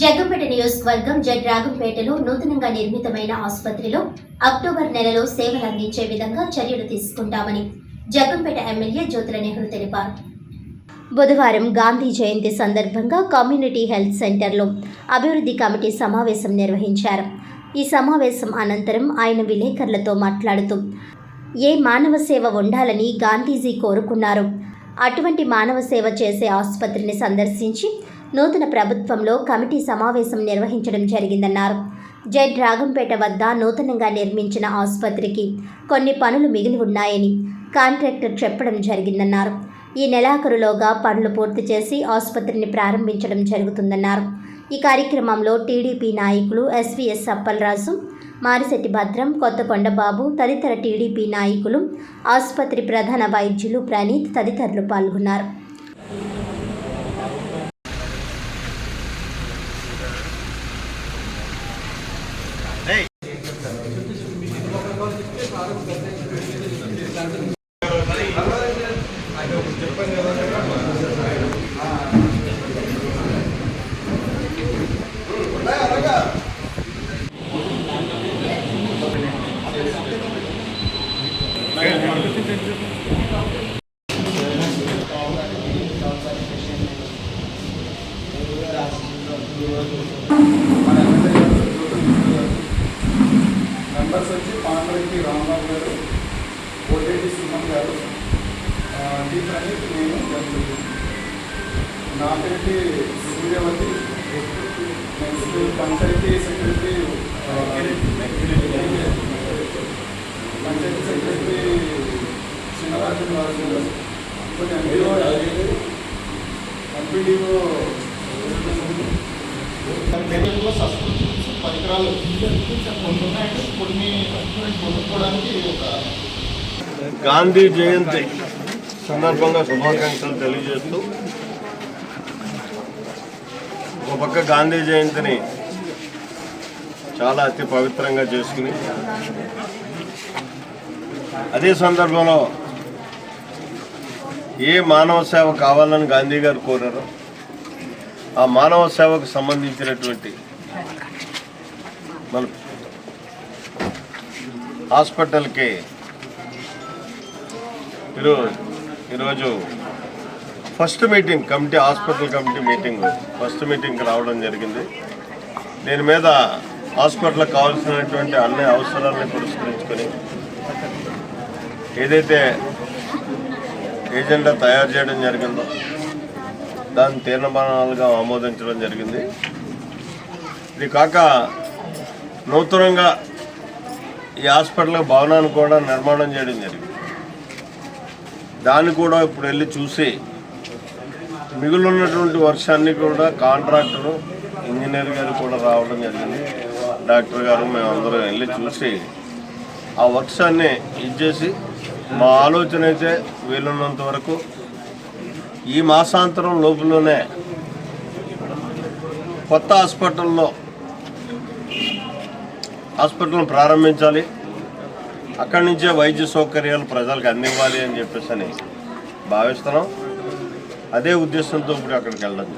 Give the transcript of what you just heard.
జగ్గంపేట నియోజకవర్గం జడ్ రాగంపేటలో నూతనంగా నిర్మితమైన ఆసుపత్రిలో అక్టోబర్ నెలలో సేవలు అందించే విధంగా చర్యలు తీసుకుంటామని జగ్గంపేట ఎమ్మెల్యే జ్యోతుల నెహ్రూ తెలిపారు. బుధవారం గాంధీ జయంతి సందర్భంగా కమ్యూనిటీ హెల్త్ సెంటర్లో అభివృద్ధి కమిటీ సమావేశం నిర్వహించారు. ఈ సమావేశం అనంతరం ఆయన విలేకరులతో మాట్లాడుతూ ఏ మానవ సేవ ఉండాలని గాంధీజీ కోరుకున్నారు. అటువంటి మానవ సేవ చేసే ఆసుపత్రిని సందర్శించి నూతన ప్రభుత్వంలో కమిటీ సమావేశం నిర్వహించడం జరిగిందన్నారు. జెడ్ రాగంపేట వద్ద నూతనంగా నిర్మించిన ఆసుపత్రికి కొన్ని పనులు మిగిలి ఉన్నాయని కాంట్రాక్టర్ చెప్పడం జరిగిందన్నారు. ఈ నెలాఖరులోగా పనులు పూర్తి చేసి ఆసుపత్రిని ప్రారంభించడం జరుగుతుందన్నారు. ఈ కార్యక్రమంలో టీడీపీ నాయకులు ఎస్వీఎస్ అప్పలరాజు మారిశెట్టి భద్రం కొత్తకొండ బాబు తదితర టీడీపీ నాయకులు ఆసుపత్రి ప్రధాన వైద్యులు ప్రణీత్ తదితరులు పాల్గొన్నారు. మెంబర్స్ వచ్చి పాండ్రెడ్డి రాంబాబు గారు కోటేటి సుమన్ గారు ప్రణీత్ నేను జరుగుతుంది. నా పేరు Suryavathi next panchayat secretary panchayat secretary Chinnaraju Raju గారు. ఎంపీడీఓ కొన్ని కొనుక్కోవడానికి గాంధీ జయంతి సందర్భంగా శుభాకాంక్షలు తెలియజేస్తూ ఒక పక్క గాంధీ జయంతిని చాలా అతి పవిత్రంగా చేసుకుని అదే సందర్భంలో ఏ మానవ సేవ కావాలని గాంధీ గారు కోరారో ఆ మానవ సేవకు సంబంధించినటువంటి మన హాస్పిటల్కి ఈరోజు ఈరోజు first meeting committee hospital committee meeting first మీటింగ్కి రావడం జరిగింది. దీని మీద హాస్పిటల్కి కావాల్సినటువంటి అన్ని అవసరాలను పురస్కరించుకొని ఏదైతే ఏజెండా తయారు చేయడం జరిగిందో దాన్ని తీర్మానాలుగా ఆమోదించడం జరిగింది. ఇది కాక నూతనంగా ఈ హాస్పిటల్ భవనాన్ని కూడా నిర్మాణం చేయడం జరిగింది. దాన్ని కూడా ఇప్పుడు వెళ్ళి చూసి మిగులున్నటువంటి వర్షాన్ని కూడా కాంట్రాక్టరు ఇంజనీర్ గారు కూడా రావడం జరిగింది. డాక్టర్ గారు మేమందరం వెళ్ళి చూసి ఆ వర్షాన్ని ఇచ్చేసి మా ఆలోచన అయితే వీలున్నంత వరకు ఈ మాసాంతరం లోపలనే కొత్త హాస్పిటల్లో హాస్పిటల్ను ప్రారంభించాలి. అక్కడి నుంచే వైద్య సౌకర్యాలు ప్రజలకు అందివ్వాలి అని చెప్పేసి అని భావిస్తున్నాం. అదే ఉద్దేశంతో ఇప్పుడు అక్కడికి వెళ్ళడం.